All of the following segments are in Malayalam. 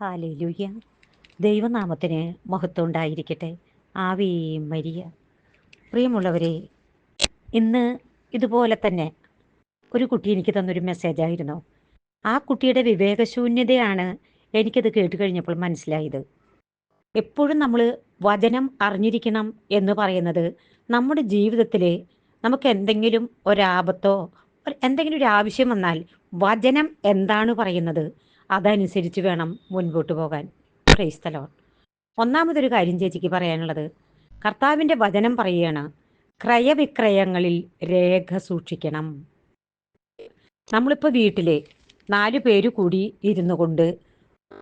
ഹാലേലൂയ. ദൈവനാമത്തിന് മഹത്വം ഉണ്ടായിരിക്കട്ടെ. Ave Maria. പ്രിയമുള്ളവരെ ഇന്ന് ഇതുപോലെ തന്നെ ഒരു കുട്ടി എനിക്ക് തന്നൊരു മെസ്സേജായിരുന്നു ആ കുട്ടിയുടെ വിവേകശൂന്യതയാണ് എനിക്കത് കേട്ട് കഴിഞ്ഞപ്പോൾ മനസ്സിലായത്. എപ്പോഴും നമ്മൾ വചനം അറിഞ്ഞിരിക്കണം എന്ന് പറയുന്നത് നമ്മുടെ ജീവിതത്തിൽ നമുക്ക് എന്തെങ്കിലും ഒരാപത്തോ ഒരു- എന്തെങ്കിലും ഒരു ആവശ്യം വന്നാൽ വചനം എന്താണ് പറയുന്നത്? അതനുസരിച്ച് വേണം മുൻപോട്ട് പോകാൻ. ക്രൈസ്തലോ ഒന്നാമതൊരു കാര്യം ചേച്ചിക്ക് പറയാനുള്ളത് കർത്താവിന്റെ വചനം പറയുകയാണ് ക്രയവിക്രയങ്ങളിൽ രേഖ സൂക്ഷിക്കണം. നമ്മളിപ്പോൾ വീട്ടിൽ നാല് പേര് കൂടി ഇരുന്നു കൊണ്ട്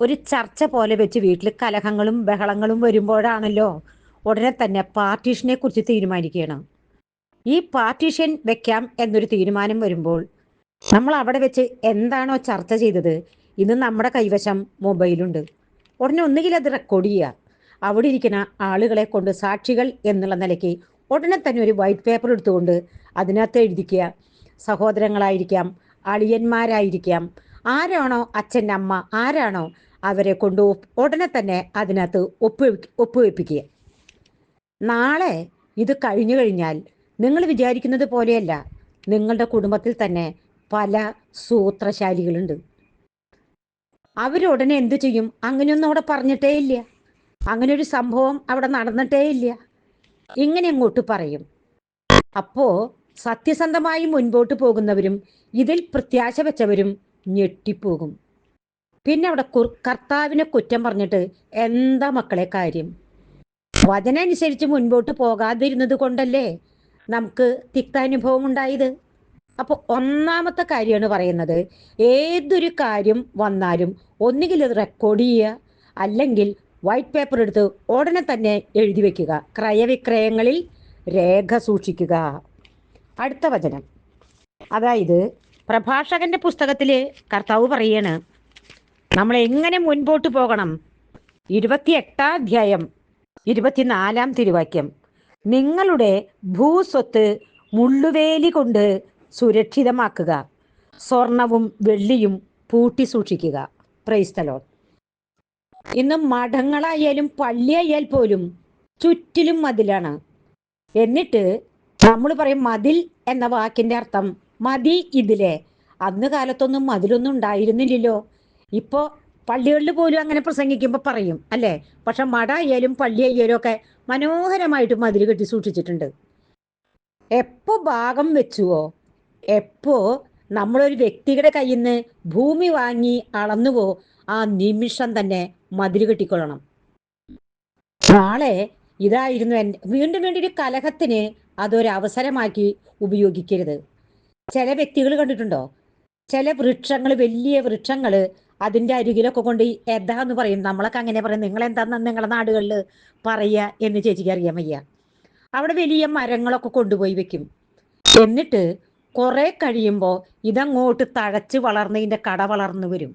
ഒരു ചർച്ച പോലെ വെച്ച് വീട്ടിൽ കലഹങ്ങളും ബഹളങ്ങളും വരുമ്പോഴാണല്ലോ ഉടനെ തന്നെ പാർട്ടീഷനെ കുറിച്ച് തീരുമാനിക്കുകയാണ്. ഈ പാർട്ടീഷൻ വെക്കാം എന്നൊരു തീരുമാനം വരുമ്പോൾ നമ്മൾ അവിടെ വെച്ച് എന്താണോ ചർച്ച ചെയ്തത് ഇന്ന് നമ്മുടെ കൈവശം മൊബൈലുണ്ട്. ഉടനെ ഒന്നുകിൽ അത് റെക്കോർഡ് ചെയ്യുക അവിടെ ഇരിക്കുന്ന ആളുകളെ കൊണ്ട് സാക്ഷികൾ എന്നുള്ള നിലയ്ക്ക് ഉടനെ തന്നെ ഒരു വൈറ്റ് പേപ്പർ എടുത്തുകൊണ്ട് അതിനകത്ത് എഴുതിക്കുക. സഹോദരങ്ങളായിരിക്കാം അളിയന്മാരായിരിക്കാം ആരാണോ അച്ഛൻ അമ്മ ആരാണോ അവരെ കൊണ്ട് ഉടനെ തന്നെ അതിനകത്ത് ഒപ്പ് ഒപ്പുവെപ്പിക്കുക. നാളെ ഇത് കഴിഞ്ഞു കഴിഞ്ഞാൽ നിങ്ങൾ വിചാരിക്കുന്നത് പോലെയല്ല. നിങ്ങളുടെ കുടുംബത്തിൽ തന്നെ പല സൂത്രശാലികളുണ്ട്. അവരുടനെ എന്തു ചെയ്യും? അങ്ങനെയൊന്നും അവിടെ പറഞ്ഞിട്ടേ ഇല്ല. അങ്ങനെ ഒരു സംഭവം അവിടെ നടന്നിട്ടേ ഇല്ല. ഇങ്ങനെ അങ്ങോട്ട് പറയും. അപ്പോ സത്യസന്ധമായി മുൻപോട്ട് പോകുന്നവരും ഇതിൽ പ്രത്യാശ വെച്ചവരും ഞെട്ടിപ്പോകും. പിന്നെ അവിടെ കർത്താവിനെ കുറ്റം പറഞ്ഞിട്ട് എന്താ മക്കളെ കാര്യം? വചനനുസരിച്ച് മുൻപോട്ട് പോകാതിരുന്നത് കൊണ്ടല്ലേ നമുക്ക് തിക്താനുഭവം ഉണ്ടായത്? അപ്പോൾ ഒന്നാമത്തെ കാര്യമാണ് പറയുന്നത്. ഏതൊരു കാര്യം വന്നാലും ഒന്നുകിൽ അത് റെക്കോർഡ് ചെയ്യുക അല്ലെങ്കിൽ വൈറ്റ് പേപ്പർ എടുത്ത് ഉടനെ തന്നെ എഴുതി വെക്കുക. ക്രയവിക്രയങ്ങളിൽ രേഖ സൂക്ഷിക്കുക. അടുത്ത വചനം. അതായത് പ്രഭാഷകന്റെ പുസ്തകത്തിൽ കർത്താവ് പറയാണ് നമ്മൾ എങ്ങനെ മുൻപോട്ട് പോകണം? ഇരുപത്തി എട്ടാം അധ്യായം ഇരുപത്തിനാലാം തിരുവാക്യം. നിങ്ങളുടെ ഭൂസ്വത്ത് മുള്ളുവേലി കൊണ്ട് സുരക്ഷിതമാക്കുക. സ്വർണവും വെള്ളിയും പൂട്ടി സൂക്ഷിക്കുക. പ്രൈസ്തലോ ഇന്ന് മഠങ്ങളായാലും പള്ളിയായാൽ പോലും ചുറ്റിലും മതിലാണ്. എന്നിട്ട് നമ്മൾ പറയും മതിൽ എന്ന വാക്കിന്റെ അർത്ഥം മതി ഇതിലെ. അന്ന് കാലത്തൊന്നും മതിലൊന്നും ഉണ്ടായിരുന്നില്ലല്ലോ. ഇപ്പോ പള്ളികളിൽ പോലും അങ്ങനെ പ്രസംഗിക്കുമ്പോൾ പറയും അല്ലേ? പക്ഷെ മട ആയാലും പള്ളി ആയാലും ഒക്കെ മനോഹരമായിട്ട് മതിൽ കെട്ടി സൂക്ഷിച്ചിട്ടുണ്ട്. എപ്പോ ഭാഗം വെച്ചുവോ എപ്പോ നമ്മളൊരു വ്യക്തിയുടെ കയ്യിൽ നിന്ന് ഭൂമി വാങ്ങി അളന്നുവോ ആ നിമിഷം തന്നെ മതിരു കെട്ടിക്കൊള്ളണം. നാളെ ഇതായിരുന്നു എന്റെ വീണ്ടും വീണ്ടും ഒരു കലഹത്തിന് അതൊരവസരമാക്കി ഉപയോഗിക്കരുത്. ചില വ്യക്തികൾ കണ്ടിട്ടുണ്ടോ? ചില വൃക്ഷങ്ങൾ വലിയ വൃക്ഷങ്ങൾ അതിന്റെ അരികിലൊക്കെ കൊണ്ട് എന്താ എന്ന് പറയും. നമ്മളൊക്കെ അങ്ങനെ പറയും. നിങ്ങൾ എന്താന്ന് നിങ്ങളുടെ നാടുകളിൽ പറയുക എന്ന് ചേച്ചിക്ക് അറിയാൻ വയ്യ. അവിടെ വലിയ മരങ്ങളൊക്കെ കൊണ്ടുപോയി വെക്കും. എന്നിട്ട് കുറെ കഴിയുമ്പോൾ ഇതങ്ങോട്ട് തഴച്ച് വളർന്നതിന്റെ കട വളർന്നു വരും.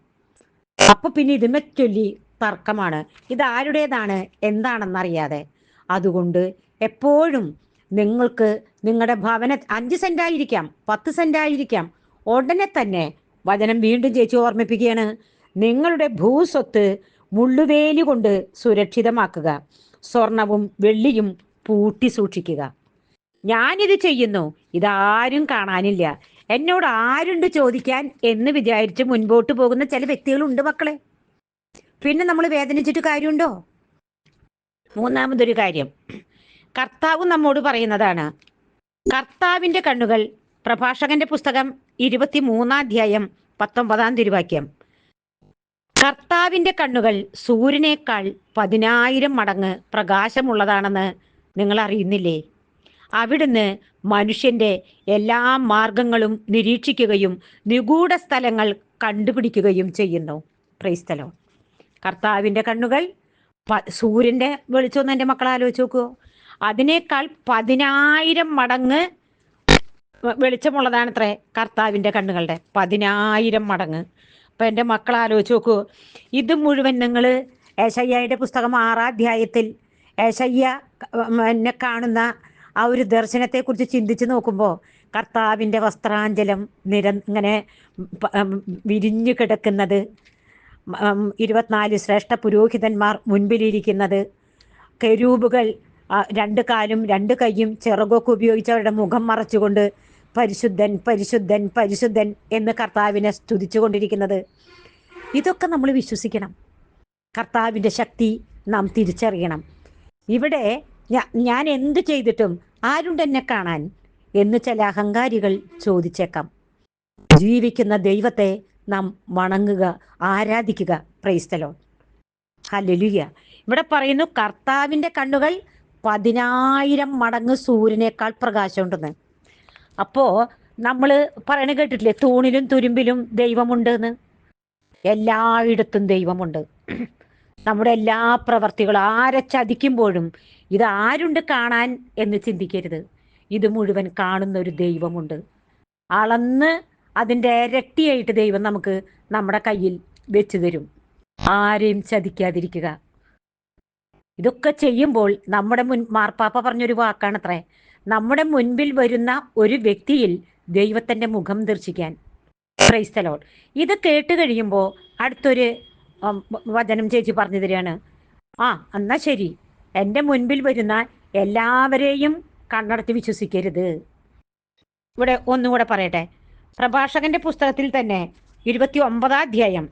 അപ്പൊ പിന്നെ ഇതിനെ ചൊല്ലി തർക്കമാണ്. ഇത് ആരുടേതാണ്? എന്താണെന്നറിയാതെ. അതുകൊണ്ട് എപ്പോഴും നിങ്ങൾക്ക് നിങ്ങളുടെ ഭവന അഞ്ച് സെന്റ് ആയിരിക്കാം പത്ത് സെന്റ് ആയിരിക്കാം ഉടനെ തന്നെ വചനം വീണ്ടും ചേച്ചി ഓർമ്മിപ്പിക്കുകയാണ്. നിങ്ങളുടെ ഭൂസ്വത്ത് മുള്ളുവേലി കൊണ്ട് സുരക്ഷിതമാക്കുക. സ്വർണവും വെള്ളിയും പൂട്ടി സൂക്ഷിക്കുക. ഞാനിത് ചെയ്യുന്നു. ഇതാരും കാണാനില്ല. എന്നോട് ആരുണ്ട് ചോദിക്കാൻ എന്ന് വിചാരിച്ച് മുൻപോട്ട് പോകുന്ന ചില വ്യക്തികളുണ്ട് മക്കളെ. പിന്നെ നമ്മൾ വേദനിച്ചിട്ട് കാര്യമുണ്ടോ? മൂന്നാമതൊരു കാര്യം. കർത്താവ് നമ്മോട് പറയുന്നതാണ്. കർത്താവിന്റെ കണ്ണുകൾ പ്രഭാഷകന്റെ പുസ്തകം ഇരുപത്തി മൂന്നാം അധ്യായം പത്തൊമ്പതാം തിരുവാക്യം. കർത്താവിന്റെ കണ്ണുകൾ സൂര്യനേക്കാൾ പതിനായിരം മടങ്ങ് പ്രകാശമുള്ളതാണെന്ന് നിങ്ങൾ അറിയുന്നില്ലേ അവിടുന്ന് മനുഷ്യന്റെ എല്ലാ മാർഗങ്ങളും നിരീക്ഷിക്കുകയും നിഗൂഢ സ്ഥലങ്ങൾ കണ്ടുപിടിക്കുകയും ചെയ്യുന്നു. പ്രൈസ്തലോ കർത്താവിന്റെ കണ്ണുകൾ സൂര്യന്റെ വെളിച്ചമൊന്നും എന്റെ മക്കൾ ആലോചിച്ച് നോക്കുമോ അതിനേക്കാൾ പതിനായിരം മടങ്ങ് വെളിച്ചമുള്ളതാണ് വെളിച്ചമുള്ളതാണത്രേ കർത്താവിന്റെ കണ്ണുകളുടെ. പതിനായിരം മടങ്ങ്. അപ്പം എന്റെ മക്കൾ ആലോചിച്ച് നോക്കൂ. ഇത് മുഴുവൻ നിങ്ങൾ ഏശയ്യയുടെ പുസ്തകം ആറാം അധ്യായത്തിൽ ഏശയ്യ എന്നെ കാണുന്ന ആ ഒരു ദർശനത്തെക്കുറിച്ച് ചിന്തിച്ച് നോക്കുമ്പോൾ കർത്താവിന്റെ വസ്ത്രാഞ്ചലം നിര ഇങ്ങനെ വിരിഞ്ഞു കിടക്കുന്നത്. ഇരുപത്തിനാല് ശ്രേഷ്ഠ പുരോഹിതന്മാർ മുൻപിലിരിക്കുന്നത്. കരൂപുകൾ രണ്ട് കാലും രണ്ട് കൈയും ചിറകൊക്കെ ഉപയോഗിച്ച് അവരുടെ മുഖം മറച്ചുകൊണ്ട് പരിശുദ്ധൻ പരിശുദ്ധൻ പരിശുദ്ധൻ എന്ന് കർത്താവിനെ സ്തുതിച്ചു കൊണ്ടിരിക്കുന്നത് ഇതൊക്കെ നമ്മൾ വിശ്വസിക്കണം. കർത്താവിന്റെ ശക്തി നാം തിരിച്ചറിയണം. ഇവിടെ ഞാൻ എന്ത് ചെയ്തിട്ടും ആരുണ്ട് എന്നെ കാണാൻ എന്ന് ചില അഹങ്കാരികൾ ചോദിച്ചേക്കാം. ജീവിക്കുന്ന ദൈവത്തെ നാം വണങ്ങുക ആരാധിക്കുക. പ്രൈസ്തലോ ഹല്ലേലൂയ ഇവിടെ പറയുന്നു കർത്താവിന്റെ കണ്ണുകൾ പതിനായിരം മടങ്ങ് സൂര്യനേക്കാൾ പ്രകാശമുണ്ടെന്ന്. അപ്പോൾ നമ്മൾ പറയണ കേട്ടിട്ടില്ലേ തൂണിലും തുരുമ്പിലും ദൈവമുണ്ടെന്ന്? എല്ലായിടത്തും ദൈവമുണ്ട്. നമ്മുടെ എല്ലാ പ്രവർത്തികളും ആരെ ചതിക്കുമ്പോഴും ഇത് ആരുണ്ട് കാണാൻ എന്ന് ചിന്തിക്കരുത്. ഇത് മുഴുവൻ കാണുന്ന ഒരു ദൈവമുണ്ട്. അളന്ന് അതിന്റെ ഇരട്ടിയായിട്ട് ദൈവം നമുക്ക് നമ്മുടെ കയ്യിൽ വെച്ചു തരും. ആരെയും ചതിക്കാതിരിക്കുക. ഇതൊക്കെ ചെയ്യുമ്പോൾ നമ്മുടെ മുൻ മാർപ്പാപ്പ പറഞ്ഞൊരു വാക്കാണത്രേ. നമ്മുടെ മുൻപിൽ വരുന്ന ഒരു വ്യക്തിയിൽ ദൈവത്തിന്റെ മുഖം ദർശിക്കാൻ. ക്രൈസ്തലോൾ ഇത് കേട്ട് കഴിയുമ്പോൾ അടുത്തൊരു വചനം ചേച്ചി പറഞ്ഞു തരികയാണ് ആ എന്നാ ശരി. എന്റെ മുൻപിൽ വരുന്ന എല്ലാവരെയും കണ്ണടച്ച് വിശ്വസിക്കരുത്. ഇവിടെ ഒന്നുകൂടെ പറയട്ടെ. പ്രഭാഷകന്റെ പുസ്തകത്തിൽ തന്നെ ഇരുപത്തി ഒമ്പതാം അധ്യായം.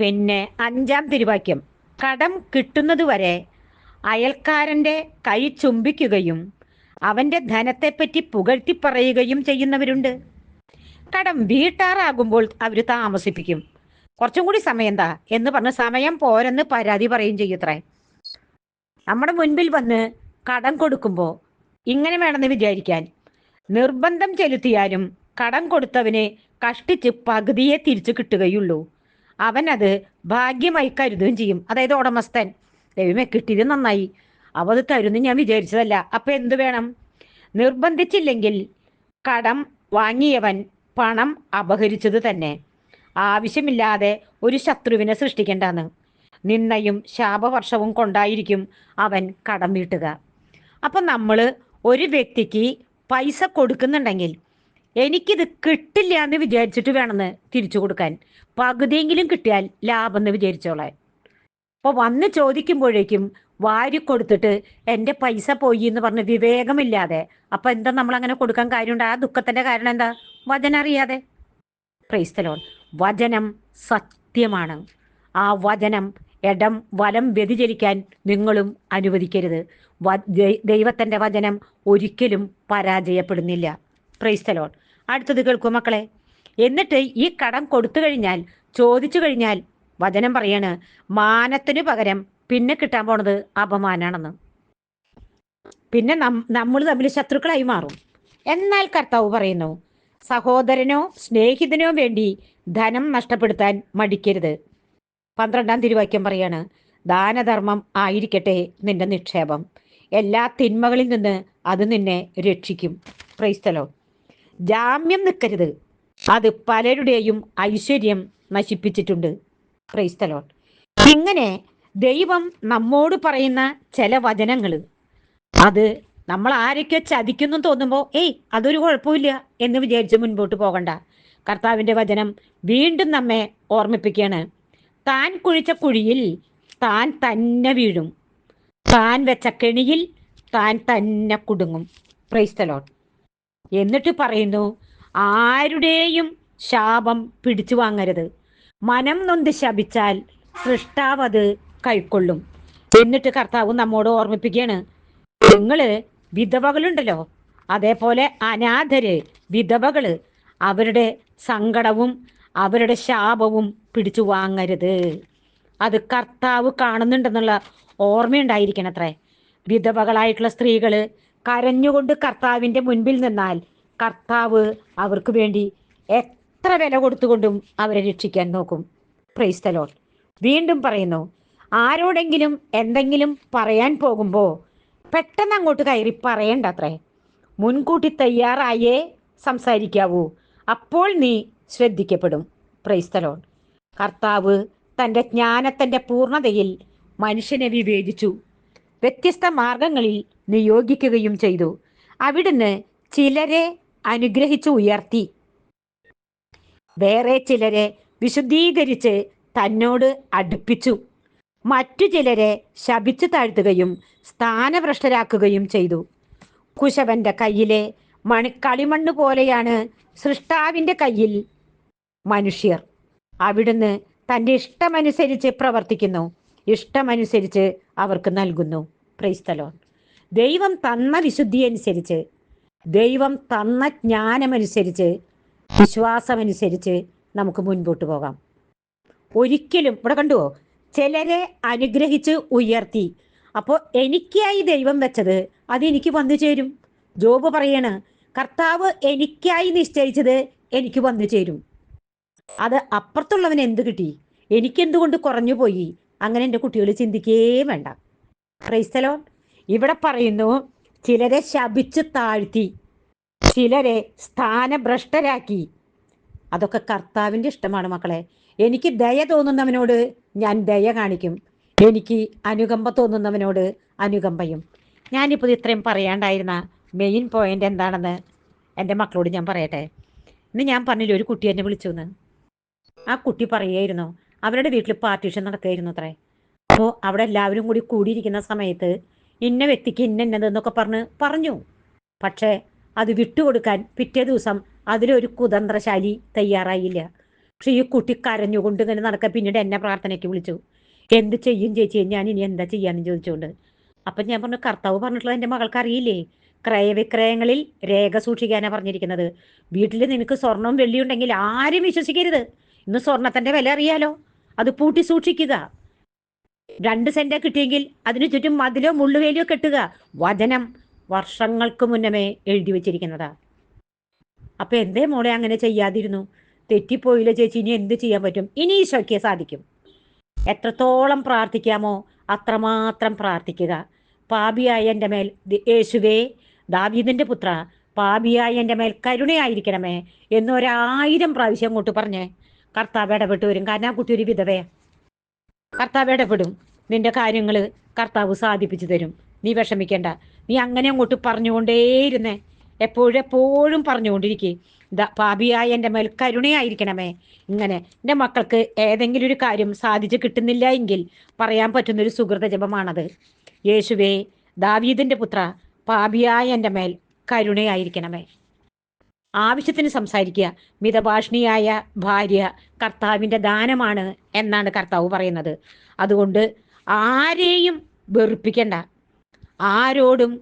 പിന്നെ അഞ്ചാം തിരുവാക്യം. കടം കിട്ടുന്നത് വരെ അയൽക്കാരന്റെ കൈ ചുംബിക്കുകയും അവന്റെ ധനത്തെപ്പറ്റി പുകഴ്ത്തി പറയുകയും ചെയ്യുന്നവരുണ്ട്. കടം വീട്ടാറാകുമ്പോൾ അവർ താമസിപ്പിക്കും. കുറച്ചും കൂടി സമയം എന്താ? എന്ന് പറഞ്ഞ് സമയം പോരെന്ന് പരാതി പറയും ചെയ്യത്രേ നമ്മുടെ മുൻപിൽ വന്ന് കടം കൊടുക്കുമ്പോൾ ഇങ്ങനെ വേണമെന്ന് വിചാരിക്കാൻ നിർബന്ധം ചെലുത്തിയാലും കടം കൊടുത്തവന് കഷ്ടിച്ച് പകുതിയെ തിരിച്ചു കിട്ടുകയുള്ളൂ. അവൻ അത് ഭാഗ്യമായി കരുതുകയും ചെയ്യും. അതായത് ഉടമസ്ഥൻ ദൈവമേ കിട്ടിയത് നന്നായി. അവ അത് തരുമെന്ന് ഞാൻ വിചാരിച്ചതല്ല. അപ്പം എന്ത് വേണം? നിർബന്ധിച്ചില്ലെങ്കിൽ കടം വാങ്ങിയവൻ പണം അപഹരിച്ചത് തന്നെ. ആവശ്യമില്ലാതെ ഒരു ശത്രുവിനെ സൃഷ്ടിക്കേണ്ടെന്ന് നിന്നയും ശാപവർഷവും കൊണ്ടായിരിക്കും അവൻ കടം വീട്ടുക. അപ്പം നമ്മൾ ഒരു വ്യക്തിക്ക് പൈസ കൊടുക്കുന്നുണ്ടെങ്കിൽ എനിക്കിത് കിട്ടില്ല എന്ന് വിചാരിച്ചിട്ട് വേണമെന്ന് തിരിച്ചു കൊടുക്കാൻ. പകുതിയെങ്കിലും കിട്ടിയാൽ ലാഭം എന്ന് വിചാരിച്ചോളെ അപ്പോൾ വന്ന് ചോദിക്കുമ്പോഴേക്കും വാരി കൊടുത്തിട്ട് എന്റെ പൈസ പോയി എന്ന് പറഞ്ഞ് വിവേകമില്ലാതെ. അപ്പം എന്താ നമ്മൾ അങ്ങനെ കൊടുക്കാൻ കാര്യമുണ്ട്? ആ ദുഃഖത്തിന്റെ കാരണം എന്താ? വചനം അറിയാതെ. ക്രൈസ്തലോൺ വചനം സത്യമാണ്. ആ വചനം ഇടം വലം വ്യതിചരിക്കാൻ നിങ്ങളും അനുവദിക്കരുത്. ദൈവത്തിന്റെ വചനം ഒരിക്കലും പരാജയപ്പെടുന്നില്ല. ക്രൈസ്തലോൺ അടുത്തത് കേൾക്കൂ മക്കളെ. എന്നിട്ട് ഈ കടം കൊടുത്തു കഴിഞ്ഞാൽ ചോദിച്ചു കഴിഞ്ഞാൽ വചനം പറയാണ് മാനത്തിനു പകരം പിന്നെ കിട്ടാൻ പോണത് അപമാനാണെന്ന്. പിന്നെ നമ്മൾ തമ്മിൽ ശത്രുക്കളായി മാറും. എന്നാൽ കർത്താവ് പറയുന്നു സഹോദരനോ സ്നേഹിതനോ വേണ്ടി ധനം നഷ്ടപ്പെടുത്താൻ മടിക്കരുത്. പന്ത്രണ്ടാം തിരുവാക്യം പറയാണ് ദാനധർമ്മം ആയിരിക്കട്ടെ നിന്റെ നിക്ഷേപം. എല്ലാ തിന്മകളിൽ നിന്ന് അത് നിന്നെ രക്ഷിക്കും. ക്രൈസ്തലോ ജാമ്യം നിൽക്കരുത്. അത് പലരുടെയും ഐശ്വര്യം നശിപ്പിച്ചിട്ടുണ്ട്. ക്രൈസ്തലോ ഇങ്ങനെ ദൈവം നമ്മോട് പറയുന്ന ചില വചനങ്ങൾ അത് നമ്മൾ ആരൊക്കെ ചതിക്കുന്നു തോന്നുമ്പോൾ ഏയ് അതൊരു കുഴപ്പമില്ല എന്ന് വിചാരിച്ച് മുൻപോട്ട് പോകണ്ട. കർത്താവിന്റെ വചനം വീണ്ടും നമ്മെ ഓർമ്മിപ്പിക്കുകയാണ്. താൻ കുഴിച്ച കുഴിയിൽ താൻ തന്നെ വീഴും. താൻ വെച്ച കെണിയിൽ താൻ തന്നെ കുടുങ്ങും. പ്രൈസ്തലോട്ട് എന്നിട്ട് പറയുന്നു ആരുടെയും ശാപം പിടിച്ചു വാങ്ങരുത്. മനം നൊന്ത് ശപിച്ചാൽ സൃഷ്ടാവ് അത് കൈക്കൊള്ളും. എന്നിട്ട് കർത്താവ് നമ്മോട് ഓർമ്മിപ്പിക്കുകയാണ് നിങ്ങൾ വിധവകളുണ്ടല്ലോ. അതേപോലെ അനാഥര് വിധവകൾ അവരുടെ സങ്കടവും അവരുടെ ശാപവും പിടിച്ചു വാങ്ങരുത്. അത് കർത്താവ് കാണുന്നുണ്ടെന്നുള്ള ഓർമ്മയുണ്ടായിരിക്കണത്രേ. വിധവകളായിട്ടുള്ള സ്ത്രീകൾ കരഞ്ഞുകൊണ്ട് കർത്താവിന്റെ മുൻപിൽ നിന്നാൽ കർത്താവ് അവർക്ക് വേണ്ടി എത്ര വില കൊടുത്തുകൊണ്ടും അവരെ രക്ഷിക്കാൻ നോക്കും. പ്രൈസ്തലോൾ വീണ്ടും പറയുന്നു ആരോടെങ്കിലും എന്തെങ്കിലും പറയാൻ പോകുമ്പോൾ പെട്ടെന്ന് അങ്ങോട്ട് കയറി പറയണ്ട അത്രേ മുൻകൂട്ടി തയ്യാറായേ സംസാരിക്കാവൂ. അപ്പോൾ നീ ശ്രദ്ധിക്കപ്പെടും. പ്രൈസ്തലോൺ കർത്താവ് തന്റെ ജ്ഞാനത്തിന്റെ പൂർണതയിൽ മനുഷ്യനെ വിവേചിച്ചു. വ്യത്യസ്ത മാർഗങ്ങളിൽ നിയോഗിക്കുകയും ചെയ്തു. അവിടുന്ന് ചിലരെ അനുഗ്രഹിച്ചു ഉയർത്തി. വേറെ ചിലരെ വിശുദ്ധീകരിച്ച് തന്നോട് അടുപ്പിച്ചു. മറ്റു ചിലരെ ശപിച്ചു താഴ്ത്തുകയും സ്ഥാനഭ്രഷ്ടരാക്കുകയും ചെയ്തു. കുശവന്റെ കയ്യിലെ മണി കളിമണ്ണ് പോലെയാണ് സൃഷ്ടാവിന്റെ കയ്യിൽ മനുഷ്യർ. അവിടുന്ന് തന്റെ ഇഷ്ടമനുസരിച്ച് പ്രവർത്തിക്കുന്നു. ഇഷ്ടമനുസരിച്ച് അവർക്ക് നൽകുന്നു. ക്രൈസ്തലോൺ ദൈവം തന്ന വിശുദ്ധി അനുസരിച്ച് ദൈവം തന്ന ജ്ഞാനമനുസരിച്ച് വിശ്വാസമനുസരിച്ച് നമുക്ക് മുൻപോട്ട് പോകാം. ഒരിക്കലും ഇവിടെ കണ്ടുവോ? ചിലരെ അനുഗ്രഹിച്ച് ഉയർത്തി. അപ്പോൾ എനിക്കായി ദൈവം വെച്ചത് അതെനിക്ക് വന്നു ചേരും. ജോബ് പറയണ് കർത്താവ് എനിക്കായി നിശ്ചയിച്ചത് എനിക്ക് വന്നു ചേരും. അത് അപ്പുറത്തുള്ളവന് എന്ത് കിട്ടി? എനിക്കെന്തുകൊണ്ട് കുറഞ്ഞു പോയി? അങ്ങനെ എന്റെ കുട്ടികൾ ചിന്തിക്കേ വേണ്ട. ക്രൈസ്തലോ ഇവിടെ പറയുന്നു ചിലരെ ശപിച്ച് താഴ്ത്തി ചിലരെ സ്ഥാനഭ്രഷ്ടരാക്കി. അതൊക്കെ കർത്താവിന്റെ ഇഷ്ടമാണ് മക്കളെ. എനിക്ക് ദയ തോന്നുന്നവനോട് ഞാൻ ദയ കാണിക്കും. എനിക്ക് അനുകമ്പ തോന്നുന്നവനോട് അനുകമ്പയും. ഞാനിപ്പോൾ ഇത്രയും പറയാണ്ടായിരുന്ന മെയിൻ പോയിന്റ് എന്താണെന്ന് എന്റെ മക്കളോട് ഞാൻ പറയട്ടെ. ഇന്ന് ഞാൻ പറഞ്ഞില്ല ഒരു കുട്ടി എന്നെ വിളിച്ചു എന്ന് ആ കുട്ടി പറയുമായിരുന്നു അവരുടെ വീട്ടിൽ പാർട്ടീഷൻ നടക്കുകയായിരുന്നു അത്രേ. അപ്പോൾ അവിടെ എല്ലാവരും കൂടി കൂടിയിരിക്കുന്ന സമയത്ത് ഇന്ന വ്യക്തിക്ക് ഇന്നെന്നതെന്നൊക്കെ പറഞ്ഞ് പറഞ്ഞു. പക്ഷേ അത് വിട്ടുകൊടുക്കാൻ പിറ്റേ ദിവസം അതിലൊരു കുതന്ത്രശാലി തയ്യാറായില്ല. പക്ഷെ ഈ കുട്ടി കരഞ്ഞുകൊണ്ട് ഇങ്ങനെ നടക്കുക പിന്നീട് എന്നെ പ്രാർത്ഥനയ്ക്ക് വിളിച്ചു. എന്ത് ചെയ്യും ചേച്ചി? ഞാൻ ഇനി എന്താ ചെയ്യാന്ന് ചോദിച്ചുകൊണ്ട്. അപ്പം ഞാൻ പറഞ്ഞു കർത്താവ് പറഞ്ഞിട്ടുള്ളത് എന്റെ മകൾക്ക് അറിയില്ലേ? ക്രയവിക്രയങ്ങളിൽ രേഖ സൂക്ഷിക്കാനാണ് പറഞ്ഞിരിക്കുന്നത്. വീട്ടിൽ നിനക്ക് സ്വർണവും വെള്ളിയും ഉണ്ടെങ്കിൽ ആരും വിശ്വസിക്കരുത്. ഇന്ന് സ്വർണത്തിന്റെ വില അറിയാലോ? അത് പൂട്ടി സൂക്ഷിക്കുക. രണ്ട് സെന്റ് കിട്ടിയെങ്കിൽ അതിനു ചുറ്റും മതിലോ മുള്ളുവേലിയോ കെട്ടുക. വചനം വർഷങ്ങൾക്ക് മുന്നമേ എഴുതി വെച്ചിരിക്കുന്നതാ. അപ്പൊ എന്തേ മോളെ അങ്ങനെ ചെയ്യാതിരുന്നു? തെറ്റിപ്പോയില്ല ചേച്ചി ഇനി എന്ത് ചെയ്യാൻ പറ്റും? ഇനി ഈശോയ്ക്ക് സാധിക്കും. എത്രത്തോളം പ്രാർത്ഥിക്കാമോ അത്രമാത്രം പ്രാർത്ഥിക്കുക. പാപിയായ എന്റെ മേൽ യേശുവേ ദാവീദിന്റെ പുത്ര പാപിയായ എന്റെ മേൽ കരുണയായിരിക്കണമേ എന്നൊരായിരം പ്രാവശ്യം അങ്ങോട്ട് പറഞ്ഞേ കർത്താവ് ഇടപെട്ട് വരും. കാരണം ആ കുട്ടി ഒരു വിധവേ കർത്താവ് ഇടപെടും. നിന്റെ കാര്യങ്ങൾ കർത്താവ് സാധിപ്പിച്ചു തരും. നീ വിഷമിക്കേണ്ട. നീ അങ്ങനെ അങ്ങോട്ട് പറഞ്ഞുകൊണ്ടേയിരുന്നേ. എപ്പോഴെപ്പോഴും എപ്പോഴും പറഞ്ഞുകൊണ്ടിരിക്കേ. പാപിയായ എന്റെ മേൽ കരുണയായിരിക്കണമേ. ഇങ്ങനെ എന്റെ മക്കൾക്ക് ഏതെങ്കിലും ഒരു കാര്യം സാധിച്ചു കിട്ടുന്നില്ല എങ്കിൽ പറയാൻ പറ്റുന്നൊരു സുഹൃത ജപമാണത് യേശുവേ ദാവീദിന്റെ പുത്ര പാപിയായ എന്റെ മേൽ കരുണയായിരിക്കണമേ. ആവശ്യത്തിന് സംസാരിക്കുക. മിതഭാഷിണിയായ ഭാര്യ കർത്താവിന്റെ ദാനമാണ് എന്നാണ് കർത്താവ് പറയുന്നത്. അതുകൊണ്ട് ആരെയും വെറുപ്പിക്കണ്ട. ആരോടും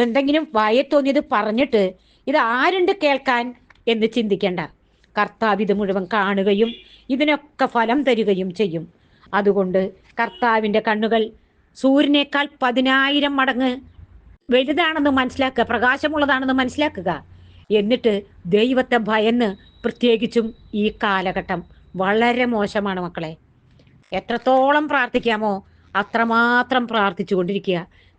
എന്തെങ്കിലും വായത്തോന്നിയത് പറഞ്ഞിട്ട് ഇത് ആരുണ്ട് കേൾക്കാൻ എന്ന് ചിന്തിക്കേണ്ട. കർത്താവ് ഇത് മുഴുവൻ കാണുകയും ഇതിനൊക്കെ ഫലം തരികയും ചെയ്യും. അതുകൊണ്ട് കർത്താവിന്റെ കണ്ണുകൾ സൂര്യനേക്കാൾ പതിനായിരം മടങ്ങ് വലുതാണെന്ന് മനസ്സിലാക്കുക പ്രകാശമുള്ളതാണെന്ന് മനസ്സിലാക്കുക. എന്നിട്ട് ദൈവത്തെ ഭയന്ന് പ്രത്യേകിച്ചും ഈ കാലഘട്ടം വളരെ മോശമാണ് മക്കളെ. എത്രത്തോളം പ്രാർത്ഥിക്കാമോ അത്രമാത്രം പ്രാർത്ഥിച്ചു കൊണ്ടിരിക്കുക